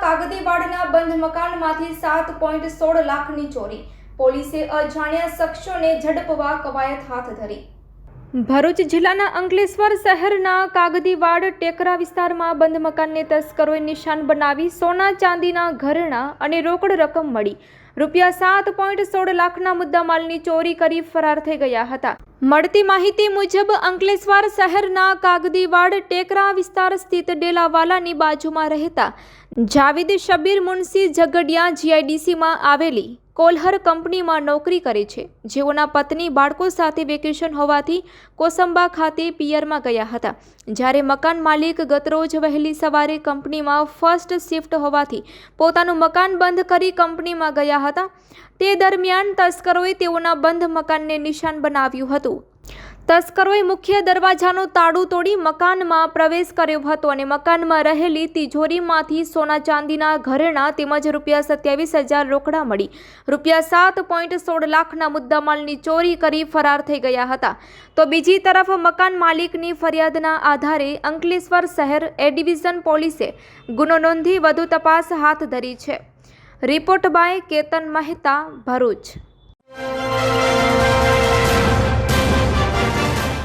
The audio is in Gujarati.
બંધ મકાનમાંથી સાત પોઈન્ટ સોળ લાખની ચોરી. પોલીસે અજાણ્યા શખ્સોને ઝડપવા કવાયત હાથ ધરી. ભરૂચ જિલ્લાના અંકલેશ્વર શહેરના કાગદીવાડ ટેકરા વિસ્તારમાં બંધ મકાનને તસ્કરોએ નિશાન બનાવી સોના ચાંદીના ઘરેણાં અને રોકડ રકમ મળી. રૂપિયા સાત પોઈન્ટ સોળ લાખના મુદ્દામાલની ચોરી કરી ફરાર થઈ ગયા હતા. મળતી માહિતી મુજબ અંકલેશ્વર શહેરના કાગદીવાડ ટેકરા વિસ્તાર સ્થિત ડેલાવાલાની બાજુમાં રહેતા જાવેદ શબીર મુનસી ઝગડિયા જીઆઈડીસીમાં આવેલી કોલ્હર કંપનીમાં નોકરી કરે છે. જેઓના પત્ની બાળકો સાથે વેકેશન હોવાથી કોસંબા ખાતે પિયરમાં ગયા હતા. જ્યારે મકાન માલિક ગતરોજ વહેલી સવારે કંપનીમાં ફર્સ્ટ શિફ્ટ હોવાથી પોતાનું મકાન બંધ કરી કંપનીમાં ગયા હતા. તે દરમિયાન તસ્કરોએ તેઓના બંધ મકાનને નિશાન બનાવ્યું હતું. તસ્કરોએ મુખ્ય દરવાજાનું તાળું તોડી મકાનમાં પ્રવેશ કર્યો હતો અને મકાનમાં રહેલી તિજોરીમાંથી સોના ચાંદીના ઘરેણાં તેમજ રૂપિયા સત્યાવીસ હજાર રોકડા મળી. રૂપિયા સાત પોઈન્ટ સોળ લાખના મુદ્દામાલની ચોરી કરી ફરાર થઈ ગયા હતા. તો બીજી તરફ મકાન માલિકની ફરિયાદના આધારે અંકલેશ્વર શહેર એ ડિવિઝન પોલીસે ગુનો નોંધી વધુ તપાસ હાથ ધરી છે. Report by Ketan Mehta Bharuch.